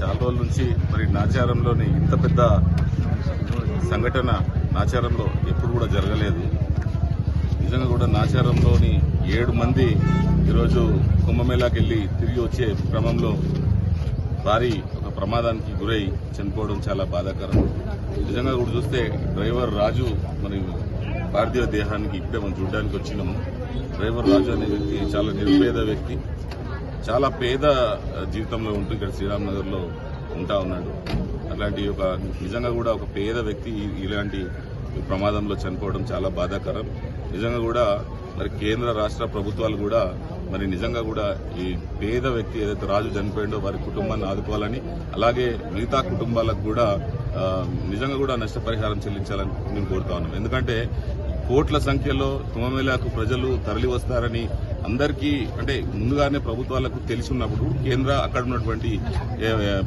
చాలా రోజుల నుంచి మరి నాచారంలోని ఇంత పెద్ద సంఘటన నాచారంలో ఎప్పుడు కూడా జరగలేదు. నిజంగా కూడా నాచారంలోని ఏడు మంది ఈరోజు కుంభమేళాకి వెళ్ళి తిరిగి వచ్చే క్రమంలో భారీ ఒక ప్రమాదానికి గురై చనిపోవడం చాలా బాధాకరం. నిజంగా కూడా చూస్తే డ్రైవర్ రాజు మరి పార్థివ దేహానికి ఇప్పుడే మనం చూడడానికి వచ్చినాము. డ్రైవర్ రాజు అనే వ్యక్తి చాలా నిర్భేద వ్యక్తి. చాలా పేద జీవితంలో ఉంటూ ఇక్కడ శ్రీరామ్ నగర్లో ఉంటా ఉన్నాడు. అలాంటి ఒక నిజంగా కూడా ఒక పేద వ్యక్తి ఈ- ఇలాంటి ప్రమాదంలో చనిపోవడం చాలా బాధాకరం. నిజంగా కూడా మరి కేంద్ర రాష్ట్ర ప్రభుత్వాలు కూడా మరి నిజంగా కూడా ఈ పేద వ్యక్తి ఏదైతే రాజు చనిపోయిండో వారి కుటుంబాన్ని ఆదుకోవాలని అలాగే మిగతా కుటుంబాలకు కూడా నిజంగా కూడా నష్టపరిహారం చెల్లించాలని నేను కోరుతా ఉన్నాం ఎందుకంటే కోట్ల సంఖ్యలో కుంభమేళాకు ప్రజలు తరలి వస్తారని అందరికీ అంటే ముందుగానే ప్రభుత్వాలకు తెలిసి ఉన్నప్పుడు కేంద్ర అక్కడ ఉన్నటువంటి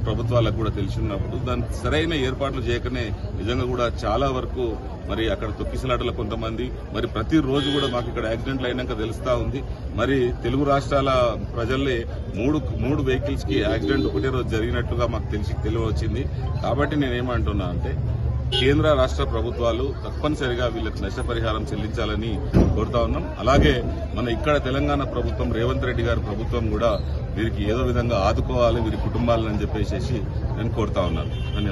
ప్రభుత్వాలకు కూడా తెలిసి ఉన్నప్పుడు దానికి సరైన ఏర్పాట్లు చేయకనే నిజంగా కూడా చాలా వరకు మరి అక్కడ తొక్కిసలాటల కొంతమంది మరి ప్రతిరోజు కూడా మాకు ఇక్కడ యాక్సిడెంట్లు అయినాక తెలుస్తా ఉంది. మరి తెలుగు రాష్ట్రాల ప్రజల్లే మూడు మూడు వెహికల్స్కి యాక్సిడెంట్ ఒకటే రోజు జరిగినట్టుగా మాకు తెలిసి తెలియవచ్చింది కాబట్టి నేనేమంటున్నా అంటే కేంద్ర రాష్ట్ర ప్రభుత్వాలు తప్పనిసరిగా వీళ్ళకి నష్టపరిహారం చెల్లించాలని కోరుతా ఉన్నాం. అలాగే మన ఇక్కడ తెలంగాణ ప్రభుత్వం రేవంత్ రెడ్డి గారి ప్రభుత్వం కూడా వీరికి ఏదో విధంగా ఆదుకోవాలి వీరి కుటుంబాలని చెప్పేసి నేను కోరుతా ఉన్నాను. ధన్యవాదాలు.